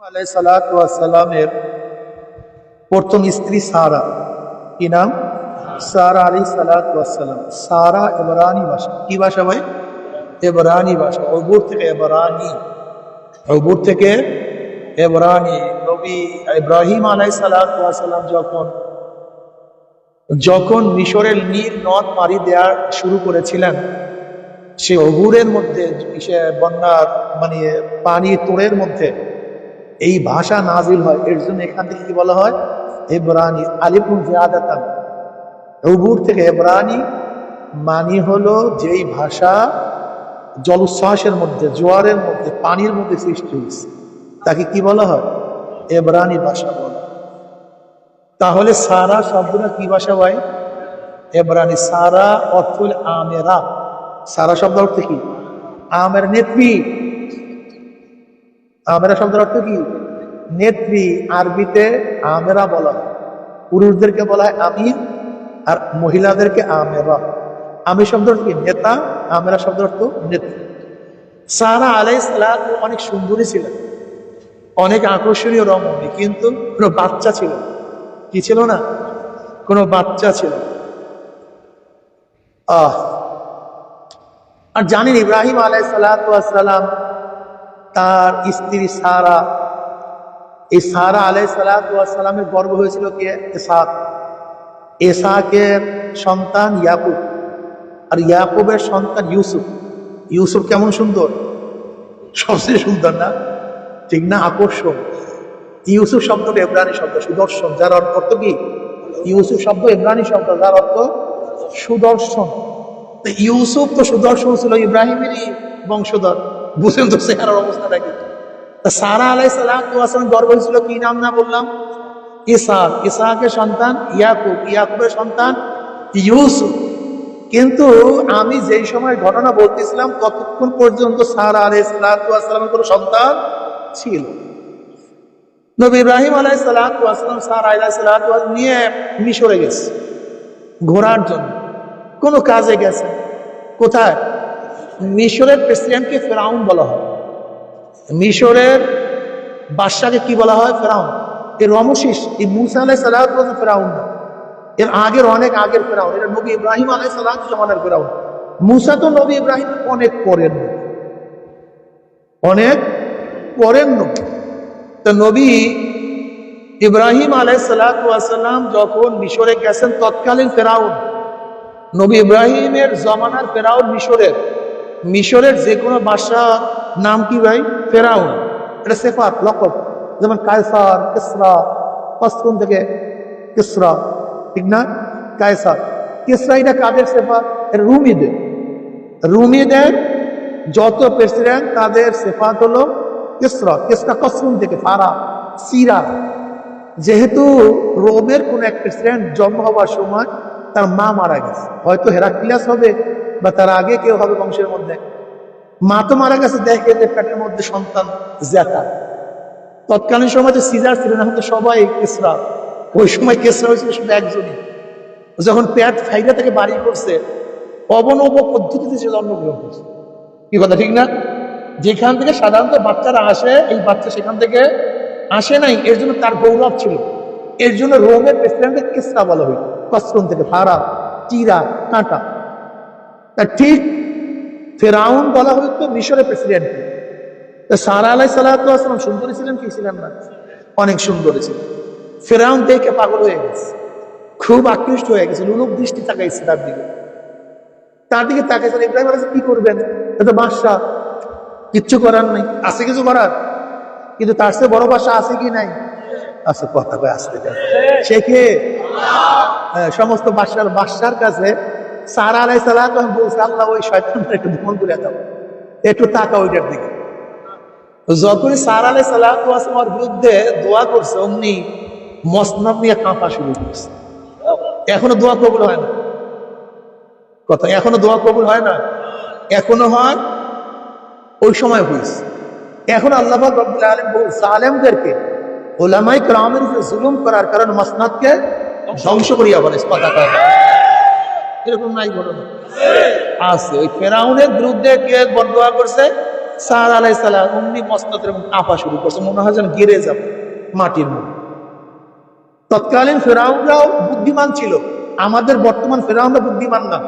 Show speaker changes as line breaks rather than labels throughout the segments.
সালামের প্রথম স্ত্রী সারা। কি নাম? সারা আলী সালাম। সারা এবরানি ভাষা। কি ভাষা ভাই? এবরানি ভাষা। অবুর থেকে এবরানি। অবুর থেকে এবরানি। নবী ইব্রাহিম আলাই সালাম যখন যখন মিশরের নীল নদ পাড়ি দেওয়া শুরু করেছিলেন, সে অগুরের মধ্যে বন্যার মানে পানি তোড়ের মধ্যে এই ভাষা নাজিল হয়। এর জন্য এখান থেকে কি বলা হয়? এব্রানি আলিপুর জিয়াদাতান। অগুর থেকে এব্রানি মানি হলো যেই ভাষা জলোচ্ছ্বাসের মধ্যে, জোয়ারের মধ্যে, পানির মধ্যে সৃষ্টি হয়েছে। তাকে কি বলা হয়? এব্রানি ভাষা বলা তাহলে সারা শব্দটা কি ভাষা ভাই? এব্রানি সারা অর্থ আমেরা। সারা শব্দ অর্থ কি? আমের নেত্রী আমেরা শব্দের অর্থ কি? নেত্রী আরবিতে আমেরা বলা পুরুষদেরকে বলা হয় আমির আর মহিলাদেরকে আমেরা। আমি শব্দ অর্থ কি? নেতা। আমেরা শব্দ অর্থ নেত্রী। সারা আলাই সালাম অনেক সুন্দরী ছিলেন। অনেক আকর্ষণীয় রমণী, কিন্তু কোনো বাচ্চা ছিল কি ছিল না? কোনো বাচ্চা ছিল আহ! আর জানেন ইব্রাহিম আলাই সালাম তার স্ত্রী সারা। এই সারা আলাই সালামের গর্ব হয়েছিল কে? এসাক। এসাকের সন্তান ইয়াকুব। আর ইয়াকুবের সন্তান ইউসুফ। ইউসুফ কেমন সুন্দর? সবচেয়ে সুন্দর না? ঠিক না? আকর্ষণ। ইউসুফ শব্দটা এব্রানি শব্দ, সুদর্শন। যার অর্থ কি? ইউসুফ শব্দ এব্রানি শব্দ, যার অর্থ সুদর্শন। ইউসুফ তো সুদর্শন ছিল ইব্রাহিমেরই বংশধর। বুঝেন তো চেহারার অবস্থাটা কি সারা আলাই সালাম গর্ব হয়েছিল, কি নাম না বললাম? ইসাক ইসাকের সন্তান, ইয়াকুব, ইয়াকুবের সন্তান, ইউসুফ। কিন্তু আমি যেই সময় ঘটনা বলতেছিলাম, ততক্ষণ পর্যন্ত সারা আলাই সালামের কোনো সন্তান ছিল। নবী ইব্রাহিম আলাই সালাম সারা আলাই সালাম নিয়ে মিশরে গেছে, ঘোরার জন্য। কোনো কাজে গেছে। কোথায়? মিশরের প্রেসিডেন্টকে ফেরাউন বলা হয়। মিশরের বাদশাকে কি বলা হয়? ফেরাউন। এই রমশিস এই মুসা আলাই সালাম ফেরাউন না। এর আগের অনেক আগের ফেরাউন। এটা নবী ইব্রাহিম আলাই সালাম জমানার ফেরাউন। মুসা তো নবী ইব্রাহিম অনেক পরের অনেক পরের নবী। তো নবী ইব্রাহিম আলাই সালাম যখন মিশরে গেছেন, তৎকালীন ফেরাউন। নবী ইব্রাহিমের জমানার ফেরাউন মিশরের। মিশরের যে কোনো বাসার নাম কি ভাই? ফেরাউন। এটা সেফাত, লকব। যেমন কায়সার, কিসরা পশ্চিম থেকে কিসরা, ঠিক না? কায়সার। কিসরা এটা কাদের সেফাত? এটা রুমিদের। রুমিদের যত প্রেসিডেন্ট তাদের সেফাত হলো কিসরা। কিসরা কসরুম থেকে, ফারা, সিরা। যেহেতু রোমের কোন এক প্রেসিডেন্ট জন্ম হওয়ার সময় তার মা মারা গেছে, হয়তো হেরাক্লিয়াস হবে। বা তার আগে কেউ হবে বংশের মধ্যে। মা তো মারা গেছে দেখে যে পেটের মধ্যে সন্তান জ্যাতা তৎকালীন সময় তো সিজার ছিলেন এখন তো সবাই কেসরা ওই সময় কেসরা হয়েছিল শুধু একজনই। যখন পেট ফাইরা থেকে বাড়ি করছে, অবনব পদ্ধতিতে সে জন্মগ্রহণ করছে। কি কথা, ঠিক না? যেখান থেকে সাধারণত বাচ্চারা আসে, এই বাচ্চা সেখান থেকে আসে নাই, এর জন্য তার গৌরব ছিল। এর জন্য রোমের প্রেসিডেন্টকে কেসরা বলা হইত। কসরুম থেকে ফারা চিরা কাঁটা। তা ঠিক ফেরাউন বলা হইতো মিশরের প্রেসিডেন্টকে তা সারা আলাই সাল্লাম সুন্দরী ছিলেন কি ছিলেন না? অনেক সুন্দরী ছিলেন। ফেরাউন দেখে পাগল হয়ে গেছে। খুব আকৃষ্ট হয়ে গেছে লুলুক দৃষ্টি তাকাইছে তার দিকে। তার দিকে তাকাইছেন ইব্রাহিম আলাইহিস কি করবেন? এটা বাদশাহ, কিচ্ছু করার নাই। আছে কিছু করার? কিন্তু তার চেয়ে বড় বাসা আছে কি নাই? আছে, কথা কয়ে, আসতে। সে কে? সমস্ত বাদশার বাদশার কাছে সারা আলাই বলছে, আল্লাহ ওই শয়তানটা একটু করে দাও একটু তাকা ওইটার দিকে। যখনই আলাই বিরুদ্ধে দোয়া করছে, অমনি নিয়ে কাঁপা শুরু করছে। এখনও দোয়া কবুল হয় না। কথা, এখনও দোয়া কবুল হয় না। এখনও হয়, ওই সময় হয়েছে এখন আল্লাহ আলম বলছে আলেমদেরকে ওলামাই ক্রামের জুলুম করার কারণে মসনাদকে ধ্বংস করিয়া বলে পতাকা এরকম নাই ঘটনা আছে, ওই ফেরাউনের বিরুদ্ধে কে বদয়া করছে? সার আলাই সালাম, অমনি মস্তদের এবং কাঁপা শুরু করছে, মনে হয় যেন গেড়ে যাবে মাটির মধ্যে। তৎকালীন ফেরাউনরাও বুদ্ধিমান ছিল, আমাদের বর্তমান ফেরাউনরা বুদ্ধিমান না।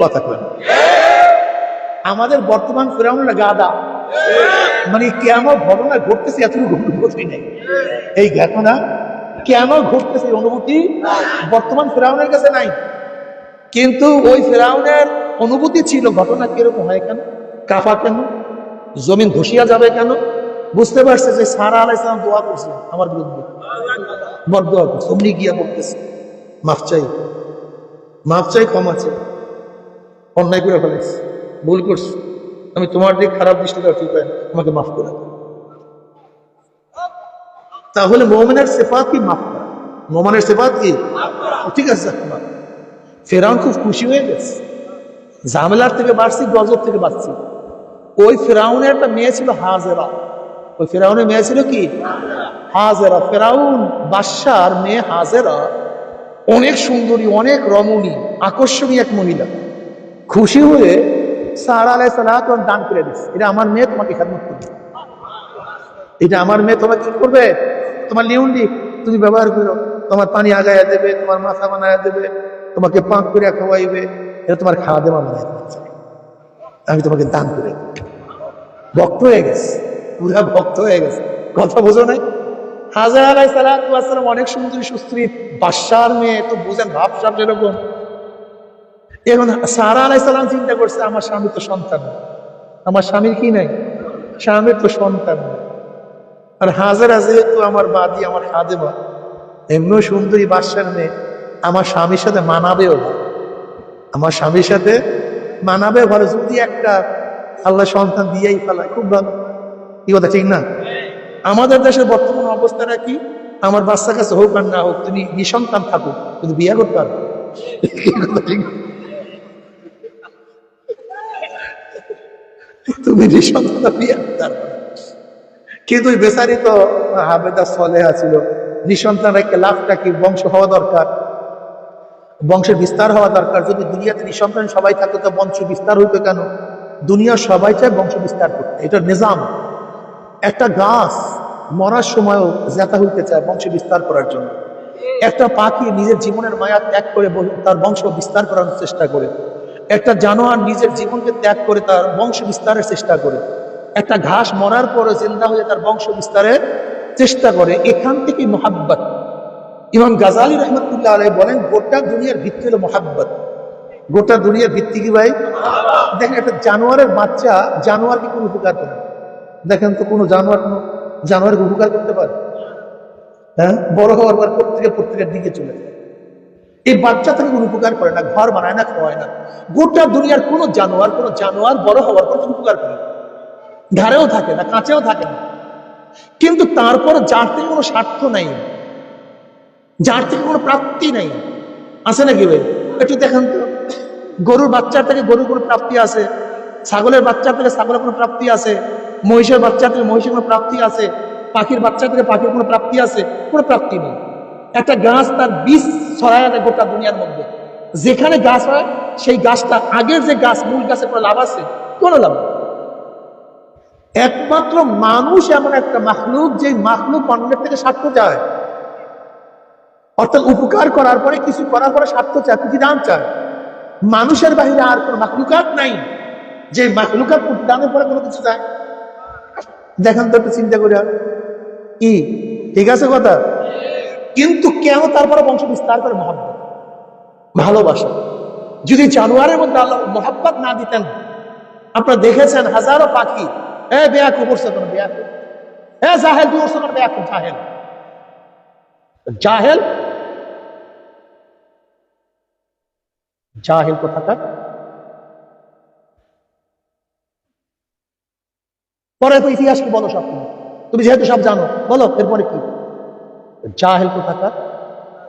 কথা কয় আমাদের বর্তমান ফেরাউনরা গাদা। মানে কেন ঘটনা ঘটতেছে, এতটুকু অনুভূতি নেই। এই ঘটনা কেন ঘটতেছে অনুভূতি বর্তমান ফেরাউনের কাছে নাই। কিন্তু ওই ফেরাউনের অনুভূতি ছিল, ঘটনা কীরকম হয় কেন? কাফা কেন? জমিন ধসিয়া যাবে কেন? বুঝতে পারছে যে সারা আলাইসালাম দোয়া করছে, আমার বিরুদ্ধে। বর দোয়া করছে, অমনি গিয়া করতেছে মাফ চাই মাফ চাই, ক্ষমা চাই। অন্যায় করে ফেলেছি, ভুল করছি। আমি তোমার দিক খারাপ দৃষ্টি দেওয়া ঠিক হয়। আমাকে মাফ করে তাহলে মোমেনের সেফাত কি মাফ করা? মোমেনের সেফাত কি? ঠিক আছে। ফেরাউন খুব খুশি হয়ে গেছে। ঝামেলার থেকে বাড়ছি, গজব থেকে বাঁচছি ওই ফেরাউনের একটা মেয়ে ছিল হাজেরা। ওই ফেরাউনের মেয়ে ছিল কি? হাজেরা। ফেরাউন বাদশার মেয়ে হাজেরা অনেক সুন্দরী, অনেক রমণী, আকর্ষণীয় এক মহিলা। খুশি হয়ে সারা আলাই সালাহ দান করে দিস এটা আমার মেয়ে, তোমাকে খেদমত করবে। এটা আমার মেয়ে, তোমাকে কি করবে? তোমার লিউন্ডি, তুমি ব্যবহার করো। তোমার পানি আগায়া দেবে, তোমার মাথা বানায়া দেবে। তোমাকে পাক করে খাওয়াইবে, এটা তোমার খাওয়া দেওয়া দেবে। আমি তোমাকে দান করে। ভক্ত হয়ে গেছে, পুরা ভক্ত হয়ে গেছে। কথা বোঝো নাই? হাজার আলাই সালাম অনেক সুন্দরী সুস্ত্রী বাদশার মেয়ে, তো বুঝেন ভাবসাব যেরকম। এখন সারা আলাই সালাম চিন্তা করছে, আমার স্বামীর তো সন্তান। আমার স্বামীর কি নাই? স্বামীর তো সন্তান। আর হাজারা যেহেতু আমার বাদি, আমার হাদেমা এমনিও সুন্দরী বাদশার মেয়ে। আমার স্বামীর সাথে মানাবেও আমার স্বামীর সাথে মানাবে ভালো যদি একটা আল্লাহ সন্তান দিয়েই ফেলায়, খুব ভালো। কি কথা, ঠিক না? আমাদের দেশের বর্তমান অবস্থাটা কি? আমার বাচ্চা কাছে হোক আর না হোক, তুমি নিঃসন্তান থাকুক কিন্তু বিয়ে করতে না? তুমি নিঃসন্তান বিয়ে করতে পারবে না। কিন্তু ওই বেচারি তো হাবেদা সলেহা ছিল। নিঃসন্তান রেখে লাভটা কি? বংশ হওয়া দরকার। বংশের বিস্তার হওয়া দরকার। যদি দুনিয়াতে নিঃসন্তান সবাই থাকতো, তো বংশ বিস্তার হইতো কেন? দুনিয়ার সবাই চায় বংশ বিস্তার করতে। এটা নিজাম। একটা গাছ মরার সময়ও জেতা হইতে চায় বংশ বিস্তার করার জন্য। একটা পাখি নিজের জীবনের মায়া ত্যাগ করে তার বংশ বিস্তার করার চেষ্টা করে। একটা জানোয়ার নিজের জীবনকে ত্যাগ করে তার বংশ বিস্তারের চেষ্টা করে। একটা ঘাস মরার পরে জিন্দা হয়ে তার বংশ বিস্তারের চেষ্টা করে। এখান থেকে মোহাব্বত। ইমাম গাজালি রহমতুল্লাহ আলাই বলেন, গোটা দুনিয়ার ভিত্তি হলো মোহাব্বত। গোটা দুনিয়ার ভিত্তি কি ভাই? দেখেন, একটা জানোয়ারের বাচ্চা জানোয়ারকে কোনো উপকার করে? দেখেন তো কোনো জানোয়ার কোনো জানোয়ারকে উপকার করতে পারে? হ্যাঁ? বড় হওয়ার পর প্রত্যেকের প্রত্যেকের দিকে চলে যায়। এই বাচ্চা থেকে কোনো উপকার করে না, ঘর বানায় না, খাওয়ায় না। গোটা দুনিয়ার কোনো জানোয়ার কোনো জানোয়ার বড় হওয়ার পর উপকার করে না। থাকে না, কাঁচেও থাকে না। কিন্তু তারপর যার থেকে কোনো স্বার্থ নাই। যার থেকে কোনো প্রাপ্তি নাই। আছে নাকি ভাই? একটু দেখেন তো। গরুর বাচ্চার থেকে গরুর কোনো প্রাপ্তি আছে? ছাগলের বাচ্চা থেকে ছাগলের কোনো প্রাপ্তি আছে? মহিষের বাচ্চা থেকে মহিষের কোনো প্রাপ্তি আছে? পাখির বাচ্চা থেকে পাখির কোনো প্রাপ্তি আছে? কোনো প্রাপ্তি নেই। একটা গাছ তার বীজ ছড়ায় গোটা দুনিয়ার মধ্যে। যেখানে গাছ হয়, সেই গাছটা আগের যে গাছ, মূল গাছে কোনো লাভ আছে? কোনো লাভ একমাত্র মানুষ এমন একটা মাখলুক যে মাখলুক অন্যের থেকে স্বার্থ চায়। অর্থাৎ উপকার করার পরে, কিছু করার পরে স্বার্থ প্রতিদান চায়। মানুষের বাহিরে আর কোনো মাখলুকাত নাই। যে মাখলুকাত প্রতিদানের পরে কোনো কিছু চায়। দেখেন তো একটু চিন্তা করে কি? ঠিক আছে কথা? কিন্তু কেন তারপরে বংশ বিস্তার করে মহাব্বত? ভালোবাসা। যদি জানোয়ারের মধ্যে আল্লাহ মহাব্বত না দিতেন, আপনারা দেখেছেন হাজারো পাখি, এ বেয়াকু করছে কোন বেয়াকু এ জাহেল তুই করছে কোন বেয়াকু জাহেল। জাহেল জাহেল কোথাকার পরে তো ইতিহাস কি বলো সব তুমি তুমি যেহেতু সব জানো বলো এরপরে কি জাহেল কোথাকার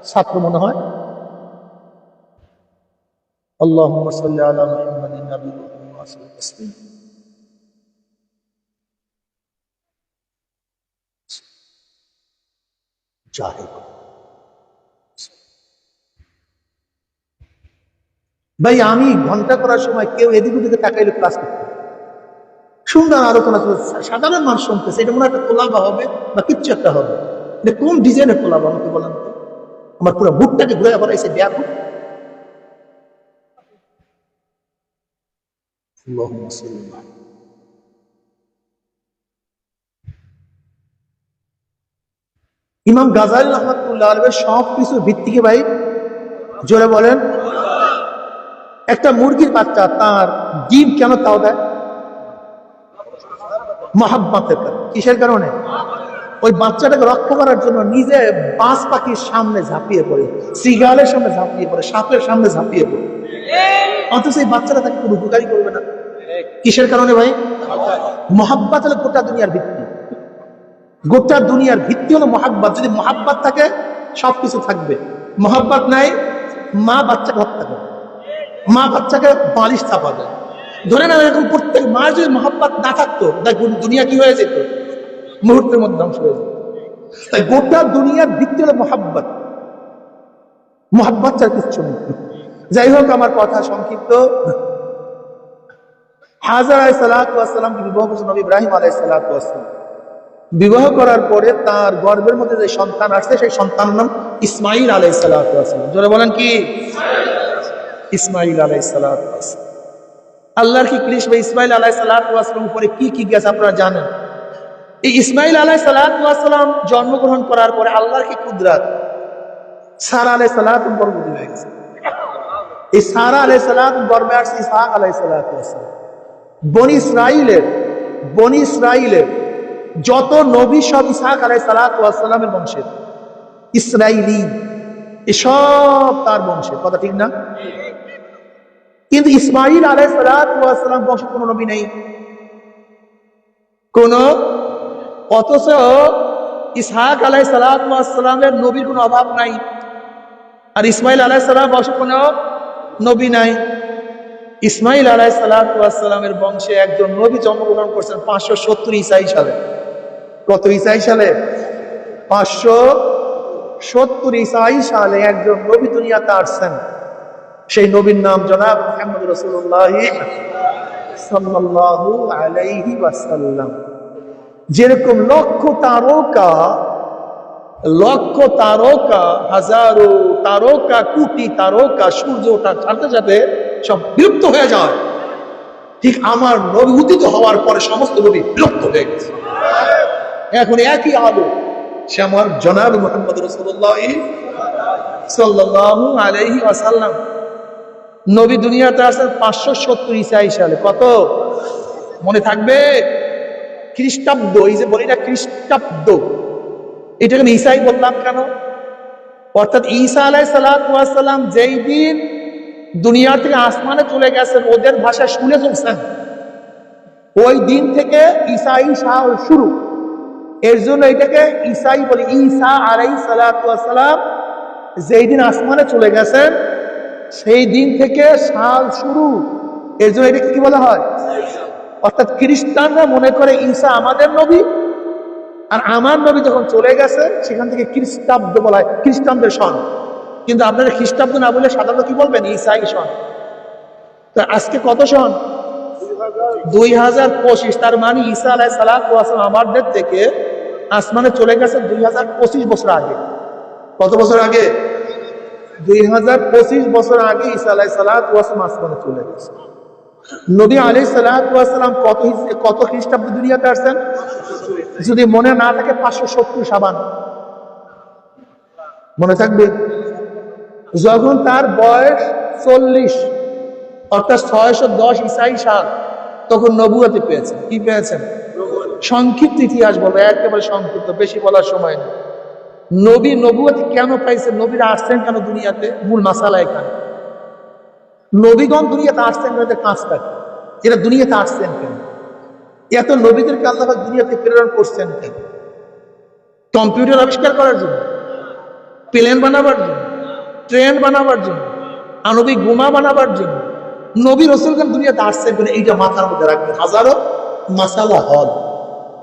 ছাত্র মনে হয় اللهم صل على محمد النبي وصلى تسليما জাহেল ভাই আমি ঘণ্টা করার সময় কেউ এদিক ওদিকে তাকাইলে ক্লাস করতে সুন্দর আলোচনা সাধারণ মানুষ শুনতেছে এটা মনে একটা তোলাবা হবে বা কিচ্ছু একটা হবে। কোন ডিজাইনের তোলাবা আমাকে বলেন আমার পুরো বুটটাকে ঘুরে আবার এসে ব্যাগ ইমাম গাজাল রহমতুল্লাহ আলমের সব কিছু ভিত্তিকে ভাই জোরে বলেন। একটা মুরগির বাচ্চা তার ডিম কেন তাও দেয়? মহাব্বাতের কারণে। কিসের কারণে? ওই বাচ্চাটাকে রক্ষা করার জন্য নিজে বাঁশ পাখির সামনে ঝাঁপিয়ে পড়ে সিগালের সামনে ঝাঁপিয়ে পড়ে, সাপের সামনে ঝাঁপিয়ে পড়ে। অথচ এই বাচ্চাটা তাকে কোনো উপকারই করবে না। কিসের কারণে ভাই? মহাব্বাত হলো গোটা দুনিয়ার ভিত্তি। গোটা দুনিয়ার ভিত্তি হলো মহাব্বাত। যদি মহাব্বাত থাকে, সবকিছু থাকবে। মহাব্বাত নাই, মা বাচ্চাকে হত্যা করে মা বাচ্চাকে বালিশ চাপা দেয়। ধরে না এরকম প্রত্যেক মা যদি মহাব্বাত না থাকতো তাই দুনিয়া কি হয়ে যেত? মুহূর্তের মধ্যে ধ্বংস হয়ে যেত। তাই গোটা দুনিয়ার ভিত্তি হলো মহাব্বাত। মহাব্বাত ছাড়া কিচ্ছু যাই হোক, আমার কথা সংক্ষিপ্ত। হাজার আলাই বিবাহ করছেন ইব্রাহিম আলাই সালাতাম বিবাহ করার পরে তার গর্বের মধ্যে যে সন্তান আসছে, সেই সন্তানের নাম ইসমাইল আলাই সালাতাম জোরে বলেন কি? ইসমাইল আলাই সালাতাম আল্লাহর কি কৃষ্ণ ইসমাইল আলাই সালাতাম উপরে কি কি গেছে আপনারা জানেন? এই ইসমাইল আলাই সালাতাম জন্মগ্রহণ করার পরে আল্লাহর কি কুদরাত? সারা আলাই সালাতাম গর্ভবতী হয়ে গেছে। এই সারা আলাই সালাত গর্বে আসছে ইসহাক আলাই সালাতাম বনি ইসরাইলের বনি ইসরাইলের যত নবী সব ইসহাক আলাই সালাতামের বংশের। ইসরাইলি, এসব তার বংশের। কথা ঠিক না? কিন্তু ইসমাইল আলাই সালাতাম বংশে কোনো নবী নেই। কোন? অথচ ইসহাক আলাই সালাতামের নবীর কোনো অভাব নাই। আর ইসমাইল আলাই সালাম বংশে কোনো নবী নাই। ইসমাইল আলাই সালামের বংশে একজন নবী জন্মগ্রহণ করছেন পাঁচশো সত্তর ইসাই সালে। কত ইসাই সালে? পাঁচশো সত্তর ইসাই সালে একজন নবী দুনিয়াতে আসছেন। সেই নবীর নাম জনাব মোহাম্মদ রসুল্লাহ সাল্লাল্লাহু আলাইহি ওয়াসাল্লাম। যেরকম লক্ষ তারকা লক্ষ তারকা, হাজারো তারকা, কোটি তারকা, সূর্য ওঠার সাথে সাথে সব বিলুপ্ত হয়ে যায়। ঠিক আমার নবী উদিত হওয়ার পরে সমস্ত নবী বিলুপ্ত হয়ে গেছে। এখন একই আলো, সে আমার জনাব মোহাম্মদ রসুল্লাহ সাল্লাল্লাহু আলাইহি ওয়াসাল্লাম। নবী দুনিয়াতে আসেন পাঁচশো সত্তর ইসাই সালে। কত? মনে থাকবে? খ্রিস্টাব্দ, এই যে বলি না খ্রিস্টাব্দ এটাকে ঈসাই বললাম কেন? অর্থাৎ ঈসা আলাই সালাম যেই দিন দুনিয়া থেকে আসমানে চলে গেছেন, ওদের ভাষা শুনে চলছেন। ওই দিন থেকে ঈসাই শাহ শুরু। এর জন্য এটাকে ঈসাই বলে, ঈসা আলাই সালাম যেই দিন আসমানে চলে গেছেন সেই দিন থেকে সাল শুরু। এর জন্য এটাকে কি বলা হয়? অর্থাৎ খ্রিস্টানরা মনে করে ঈসা আমাদের নবী। আর আমার নবী যখন চলে গেছে, সেখান থেকে খ্রিস্টাব্দ বলা হয়, খ্রিস্টানদের সন কিন্তু আপনারা খ্রিস্টাব্দ না বলে সাধারণত কি বলবেন? ইসাই সন তো আজকে কত সন দুই হাজার পঁচিশ। তার মানে ঈসা আলাই সালাম আমাদের থেকে আসমানে চলে গেছে দুই হাজার পঁচিশ বছর আগে। কত বছর আগে? দুই হাজার পঁচিশ বছর আগে আসমানে চলে গেছে। সালাম কত কত দুনিয়াতে আসছেন? যদি মনে না থাকে পাঁচশো সত্তর সাবান। মনে থাকবে? যখন তার বয়স চল্লিশ, অর্থাৎ ছয়শো দশ ইসাই সাল, তখন নবুয়াতে পেয়েছেন। কি পেয়েছেন? সংক্ষিপ্ত ইতিহাস বলব একেবারে সংক্ষিপ্ত, বেশি বলার সময় নেই। নবী নবুয়াতে কেন পাইছেন নবীরা আসছেন কেন দুনিয়াতে? মূল মাসালা এখানে। নবীগণ দুনিয়াতে আসছেন কেন? কাজটা এরা দুনিয়াতে আসছেন কেন? এত নবীদেরকে আল্লাহ দুনিয়াতে প্রেরণ করছেন কেন? কম্পিউটার আবিষ্কার করার জন্য? প্লেন বানাবার জন্য? ট্রেন বানাবার জন্য? আণবিক বোমা বানাবার জন্য? নবী রসুলগণ দুনিয়াতে আসছেন কেন? এইটা মাথার মধ্যে রাখবেন। হাজারো মাসালা হল।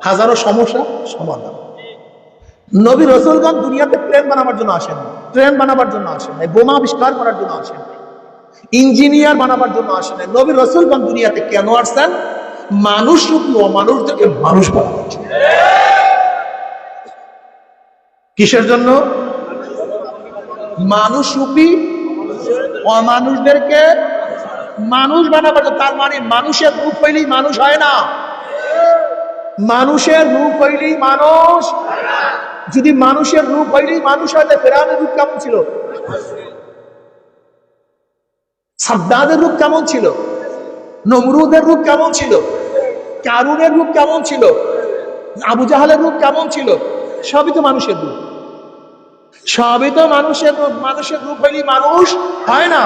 হাজারো সমস্যা সমাধান। নবী রসুলগণ দুনিয়াতে প্লেন বানাবার জন্য আসেন ট্রেন বানাবার জন্য আসেন নাই। বোমা আবিষ্কার করার জন্য আসেন নাই। ইঞ্জিনিয়ার বানাবার জন্য আসেন নাই। নবী রসুলগণ দুনিয়াতে কেন আসছেন? মানুষ রূপী অমানুষদেরকে মানুষ বলা হচ্ছে কিসের জন্য? মানুষ রূপী অমানুষদেরকে মানুষ বানাবার জন্য। তার মানে মানুষের রূপ হইলেই মানুষ হয় না। মানুষের রূপ হইলেই মানুষ যদি মানুষের রূপ হইলেই মানুষ হয় তাহলে ফেরাউনের রূপ কেমন ছিল? সাদ্দাদের রূপ কেমন ছিল? নমরুদের রূপ কেমন ছিল? কারুনের রূপ কেমন ছিল? আবু জাহালের রূপ কেমন ছিল? সবই তো মানুষের রূপ। সবই তো মানুষের রূপ মানুষের রূপ হইলেই মানুষ হয় না।